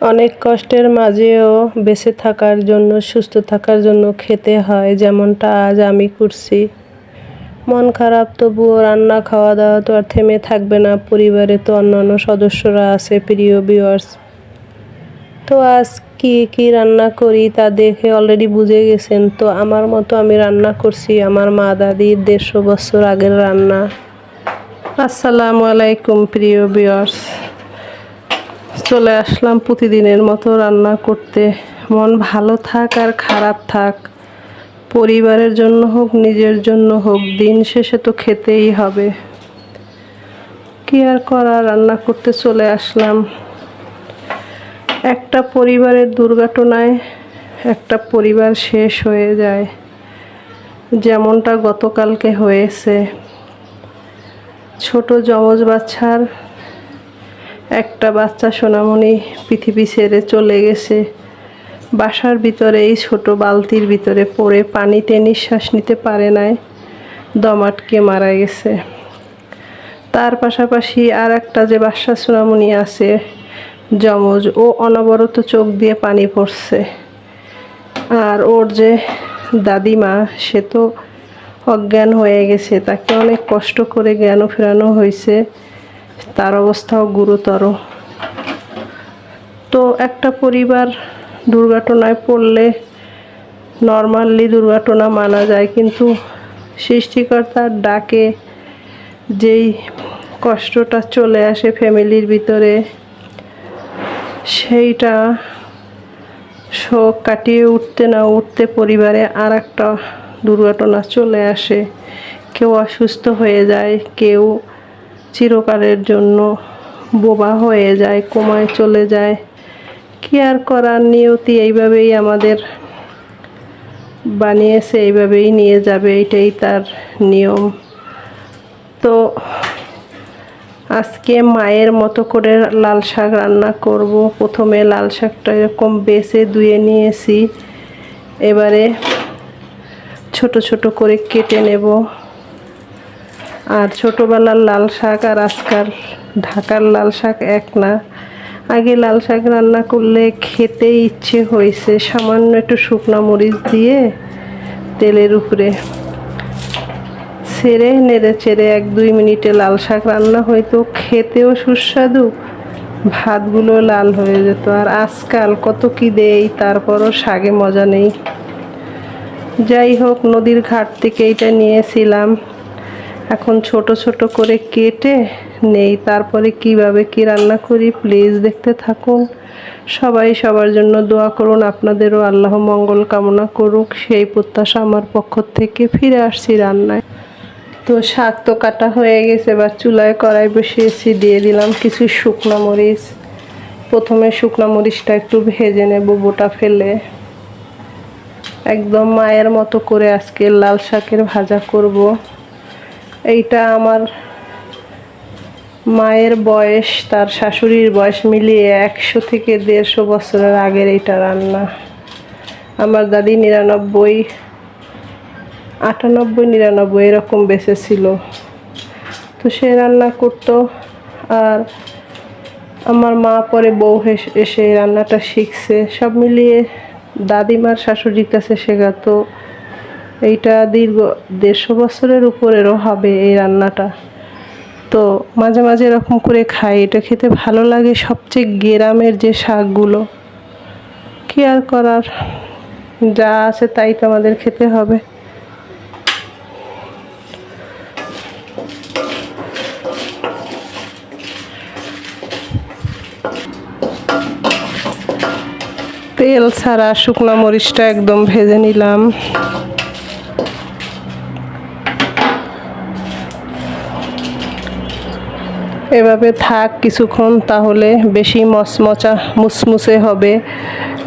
অনেক কষ্টের মাঝেও বেঁচে থাকার জন্য, সুস্থ থাকার জন্য খেতে হয়, যেমনটা আজ আমি করছি। মন খারাপ, তবুও রান্না খাওয়া দাওয়া তো আর থেমে থাকবে না। পরিবারে তো অন্যান্য সদস্যরা আছে, প্রিয় ভিউয়ার্স তো আজ কি কি রান্না করি তা দেখে অলরেডি বুঝে গেছেন। তো আমার মতো আমি রান্না করছি আমার মা দাদির দেড়শো বছর আগের রান্না। আসসালামু আলাইকুম, প্রিয় ভিউয়ার্স চলে আসলাম প্রতিদিনের মতো রান্না করতে। মন ভালো থাক আর খারাপ থাক। পরিবারের জন্য হোক, নিজের জন্য হোক, দিন শেষে তো খেতেই হবে। কি আর করা রান্না করতে চলে আসলাম। একটা পরিবারের দুর্ঘটনায় একটা পরিবার শেষ হয়ে যায়। যেমনটা গতকালকে হয়েছে। ছোট যমজ বাচ্চার একটা বাচ্চা সোনামণি পৃথিবী ছেড়ে চলে গেছে। বাসার ভিতরে এই ছোট বালতির ভিতরে পড়ে পানিতে নিঃশ্বাস নিতে পারে নাই। দম আটকে মারা গেছে। তার পাশাপাশি আর একটা যে বাসা সোনামণি আছে, যমজ, ও অনবরত চোখ দিয়ে পানি পড়ছে। আর ওর যে দাদিমা, সে তো অজ্ঞান হয়ে গেছে। তাকে অনেক কষ্ট করে জ্ঞানও ফেরানো হয়েছে। তার অবস্থাও গুরুতর। তো একটা পরিবার দুর্ঘটনায় পড়লে নর্মালি দুর্ঘটনা মানা যায়, কিন্তু সৃষ্টিকর্তার ডাকে যেই কষ্টটা চলে আসে ফ্যামিলির ভিতরে, সেইটা শোক কাটিয়ে উঠতে না উঠতে পরিবারে আর একটা দুর্ঘটনা চলে আসে। কেউ অসুস্থ হয়ে যায়, কেউ চিরকালের জন্য বোবা হয়ে যায়, কমায় চলে যায়। কি আর করার? নিয়তি এইভাবেই আমাদের বানিয়েছে, এইভাবেই নিয়ে যাবে, এটাই তার নিয়ম। তো আজকে মায়ের মতো করে লাল শাক রান্না করব। প্রথমে লাল শাকটা এরকম বেছে ধুয়ে নিয়েছি। এবারে ছোট ছোট করে কেটে নেব। আর ছোটোবেলার লাল শাক আর আজকাল ঢাকার লাল শাক এক না। আগে লাল শাক রান্না করলে খেতে ইচ্ছে হয়েছে। সামান্য একটু শুকনো মরিচ দিয়ে তেলের উপরে ছেড়ে, নেড়ে চেড়ে এক দুই মিনিটে লাল শাক রান্না হয়তো খেতেও সুস্বাদু, ভাতগুলো লাল হয়ে যেত। আর আজকাল কত কি দেই, তারপরও শাকে মজা নেই। যাই হোক, নদীর ঘাট থেকে এটা নিয়েছিলাম। এখন ছোট ছোট করে কেটে নেই। তারপরে কীভাবে কি রান্না করি প্লিজ দেখতে থাকুন। সবাই সবার জন্য দোয়া করুন, আপনাদেরও আল্লাহ মঙ্গল কামনা করুক। সেই প্রত্যাশা আমার পক্ষ থেকে ফিরে আসছি রান্নায়। তো শাক তো কাটা হয়ে গেছে, এবার চুলায় কড়াই বসিয়েছি, দিয়ে দিলাম কিছু শুকনো মরিচ। প্রথমে শুকনো মরিচটা একটু ভেজে নেব বোটা ফেলে। একদম মায়ের মতো করে আজকে লাল শাকের ভাজা করব। এইটা আমার মায়ের বয়স, তার শাশুড়ির বয়স মিলিয়ে একশো থেকে দেড়শো বছরের আগের এইটা রান্না। আমার দাদি নিরানব্বই, আটানব্বই, নিরানব্বই এরকম বেঁচে ছিল তো সে রান্না করতো আর আমার মা পরে বউ এসে রান্নাটা শিখছে। সব মিলিয়ে দাদিমার শাশুড়ির কাছে শেখাতো এইটা দীর্ঘ দেড়শো বছরের উপরেরও হবে এই রান্নাটা। তো মাঝে মাঝে এরকম করে খাই, এটা খেতে ভালো লাগে সবচেয়ে গ্রামের যে শাকগুলো। কি আর করার? যা আছে তাই তো আমাদের খেতে হবে। তেল ছাড়া শুকনো মরিচটা একদম ভেজে নিলাম। এভাবে থাক কিছুক্ষণ, তাহলে বেশি মচমচা, মুসমুসে হবে।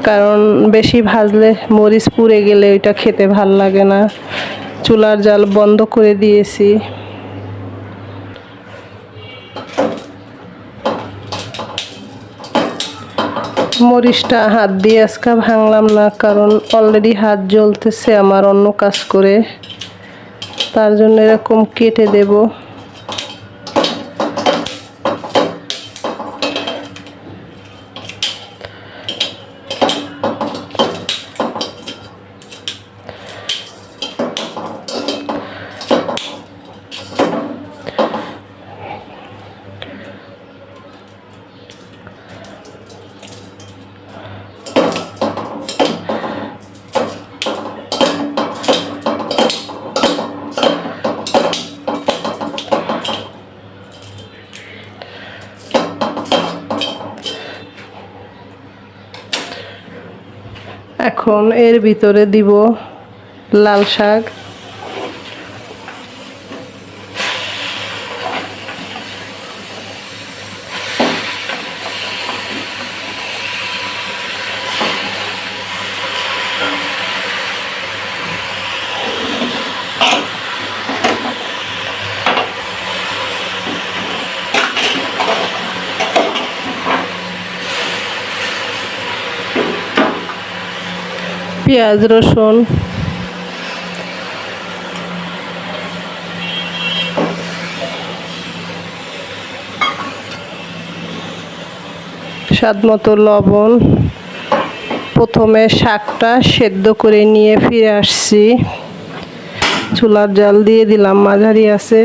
কারণ বেশি ভাজলে মরিচ পুড়ে গেলে ওইটা খেতে ভালো লাগে না। চুলার জাল বন্ধ করে দিয়েছি। মরিচটা হাত দিয়ে আজকে ভাঙলাম না, কারণ অলরেডি হাত জ্বলতেছে আমার অন্য কাজ করে। তার জন্য এরকম কেটে দেব। এখন এর ভিতরে দিব লাল শাক। পেঁয়াজ, রসুন। স্বাদ মতো লবণ। প্রথমে শাকটা সেদ্ধ করে নিয়ে ফিরে আসছি। চুলার জাল দিয়ে দিলাম, মাঝারি আছে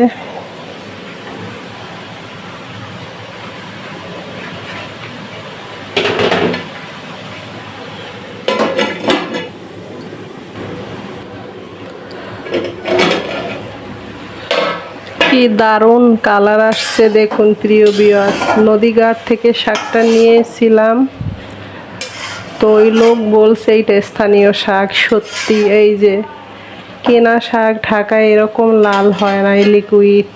কি দারুণ কালার আসছে দেখুন প্রিয় বিয়ার নদীঘাট থেকে শাকটা নিয়েছিলাম। তো ওই লোক বলছে এইটা স্থানীয় শাক, সত্যি এই যে কেনা শাক ঢাকায় এরকম লাল হয় না, এই লিকুইড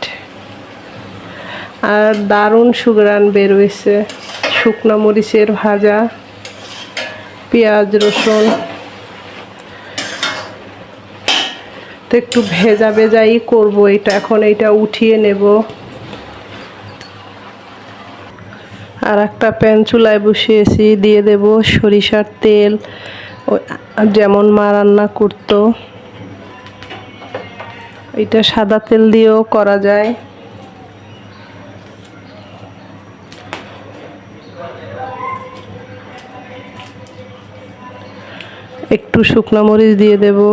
আর দারুণ সুগ্রান বেরোয়েছে শুকনো মরিচের ভাজা, পেঁয়াজ, রসুন। তো একটু ভেজা ভেজাই করব, এটা এখন এটা উঠিয়ে নেব। আর একটা প্যান চুলায় বসিয়েছি, দিয়ে দেব সরিষার তেল যেমন মা রান্না করতো। এটা সাদা তেল দিয়েও করা যায়। একটু শুকনো মরিচ দিয়ে দেবো।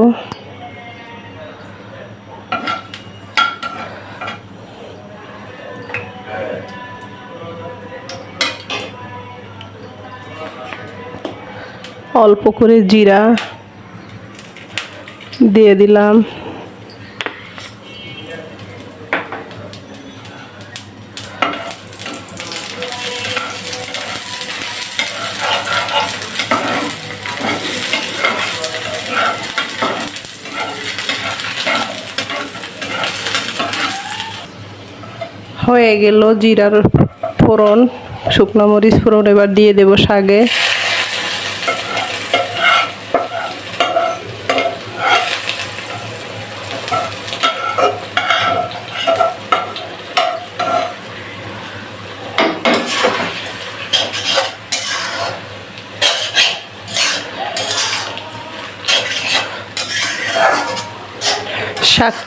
অল্প করে জিরা দিয়ে দিলাম। হয়ে গেল জিরার ফোড়ন, শুকনো মরিচ ফোড়ন এবার দিয়ে দেব শাগে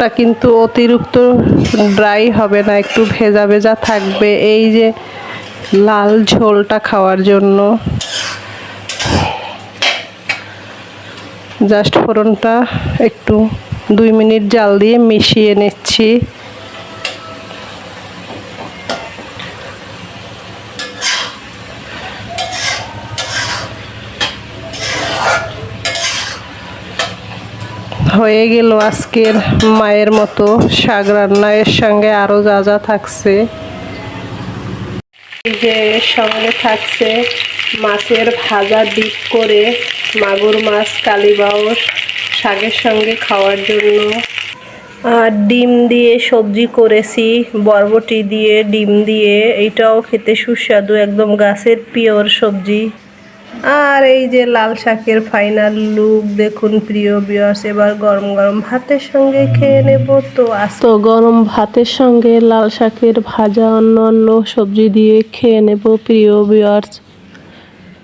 শাকটা কিন্তু অতিরিক্ত ড্রাই হবে না, একটু ভেজা ভেজা থাকবে। এই যে লাল ঝোলটা খাওয়ার জন্য। জাস্ট ফোড়নটা একটু দুই মিনিট জাল দিয়ে মিশিয়ে নিচ্ছি। হয়ে গেল আজকের মায়ের মতো শাক রান্না। এর সঙ্গে আরও যা যা থাকছে। যে সঙ্গে থাকছে মাছের ভাজা ডিপ করে মাগুর মাছ কালীবাউস শাকের সঙ্গে খাওয়ার জন্য। আর ডিম দিয়ে সবজি করেছি, বরবটি দিয়ে, ডিম দিয়ে। এইটাও খেতে সুস্বাদু, একদম গাছের পিওর সবজি। আর এই যে লাল শাকের ফাইনাল লুক দেখুন প্রিয় বিয়ার্স এবার গরম গরম ভাতের সঙ্গে খেয়ে নেব। তো তো গরম ভাতের সঙ্গে লাল শাকের ভাজা, অন্য অন্য সবজি দিয়ে খেয়ে নেব প্রিয় বিয়ার্স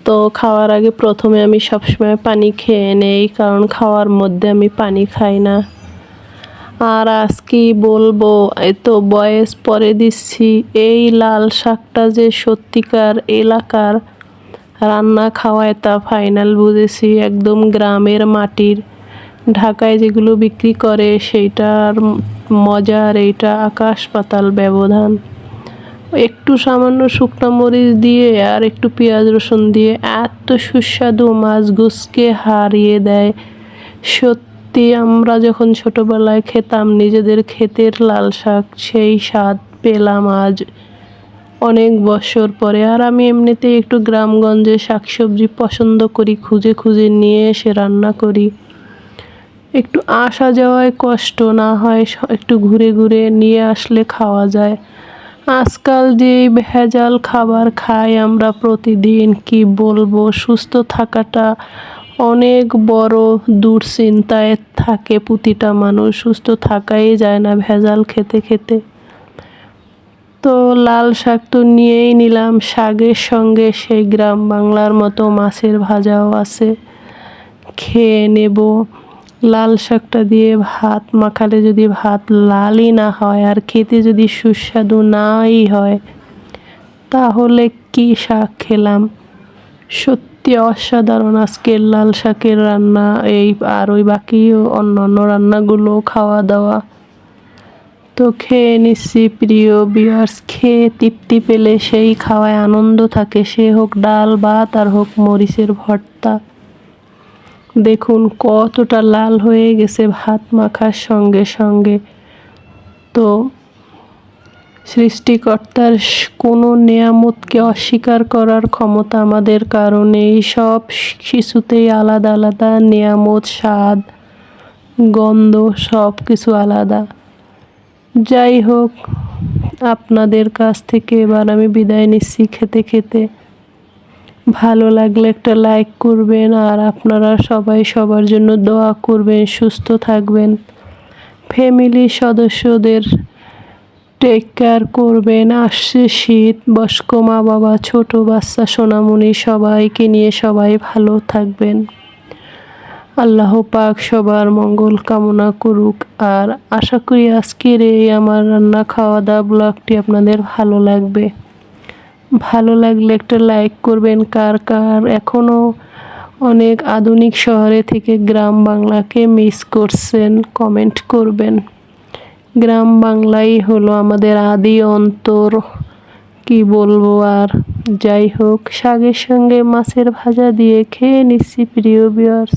তো খাওয়ার আগে প্রথমে আমি সবসময় পানি খেয়ে নেই, কারণ খাওয়ার মধ্যে আমি পানি খাই না। আর আজ কি বলব এত বয়স পরে দিচ্ছি, এই লাল শাকটা যে সত্যিকার এলাকার রান্না খাওয়ায় তা ফাইনাল বুঝেছি একদম গ্রামের মাটির। ঢাকায় যেগুলো বিক্রি করে সেইটার মজার এইটা আকাশ পাতাল ব্যবধান। একটু সামান্য শুকনো মরিচ দিয়ে আর একটু পেঁয়াজ রসুন দিয়ে এত সুস্বাদু মাছ গুসকে হারিয়ে দেয়। সত্যি আমরা যখন ছোটোবেলায় খেতাম, নিজেদের ক্ষেতের লাল শাক সেই স্বাদ পেলাম আজ। অনেক বছর পরে, আর আমি এমনিতেই একটু গ্রামগঞ্জে শাকসবজি পছন্দ করি, খুঁজে খুঁজে নিয়ে এসে রান্না করি। একটু আসা যাওয়ায় কষ্ট, না হয় একটু ঘুরে ঘুরে নিয়ে আসলে খাওয়া যায়। আজকাল যে ভেজাল খাবার খাই আমরা প্রতিদিন, কি বলব, সুস্থ থাকাটা অনেক বড় দুশ্চিন্তায় থাকে প্রতিটা মানুষ, সুস্থ থাকাই যায় না ভেজাল খেতে খেতে। তো লাল শাক তো নিয়েই নিলাম। শাকের সঙ্গে সেই গ্রাম বাংলার মতো মাছের ভাজাও আছে। খেয়ে নেব। লাল শাকটা দিয়ে ভাত মাখালে যদি ভাত লালই না হয় আর খেতে যদি সুস্বাদু নাই হয়, তাহলে কি শাক খেলাম? সত্যি অসাধারণ আজকের লাল শাকের রান্না। এই আর ওই বাকি অন্য অন্য রান্নাগুলো খাওয়া দাওয়া তো খেয়ে নিচ্ছি, প্রিয় বিয়ার্স খেয়ে তৃপ্তি পেলে সেই খাওয়ায় আনন্দ থাকে। সে হোক ডাল, ভাত আর হোক মরিচের ভর্তা। দেখুন কতটা লাল হয়ে গেছে ভাত মাখার সঙ্গে সঙ্গে। তো সৃষ্টিকর্তার কোনো নেয়ামতকে অস্বীকার করার ক্ষমতা আমাদের কারণে এই সব শিশুতেই আলাদা আলাদা নেয়ামত, স্বাদ, গন্ধ সব কিছু আলাদা। যাই হোক আপনাদের কাছ থেকে এবার আমি বিদায় নিচ্ছি খেতে খেতে। ভালো লাগলে একটা লাইক করবেন আর আপনারা সবাই সবার জন্য দোয়া করবেন, সুস্থ থাকবেন। ফ্যামিলি সদস্যদের টেক কেয়ার করবেন। আসছে শীত, বয়স্ক মা বাবা ছোট বাচ্চা, সোনামণি সবাইকে নিয়ে সবাই ভালো থাকবেন। আল্লাহ পাক সবার মঙ্গল কামনা করুক। আর আশা করি আজকের এই আমার রান্না খাওয়া দাওয়া ব্লগটি আপনাদের ভালো লাগবে। ভালো লাগলে একটা লাইক করবেন। কার কার এখনও অনেক আধুনিক শহরে থেকে গ্রাম বাংলাকে মিস করছেন, কমেন্ট করবেন। গ্রাম বাংলাই হলো আমাদের আদি অন্তর, কি বলব আর। যাই হোক শাকের সঙ্গে মাছের ভাজা দিয়ে খেয়ে নিচ্ছি, প্রিয় বিয়ার্স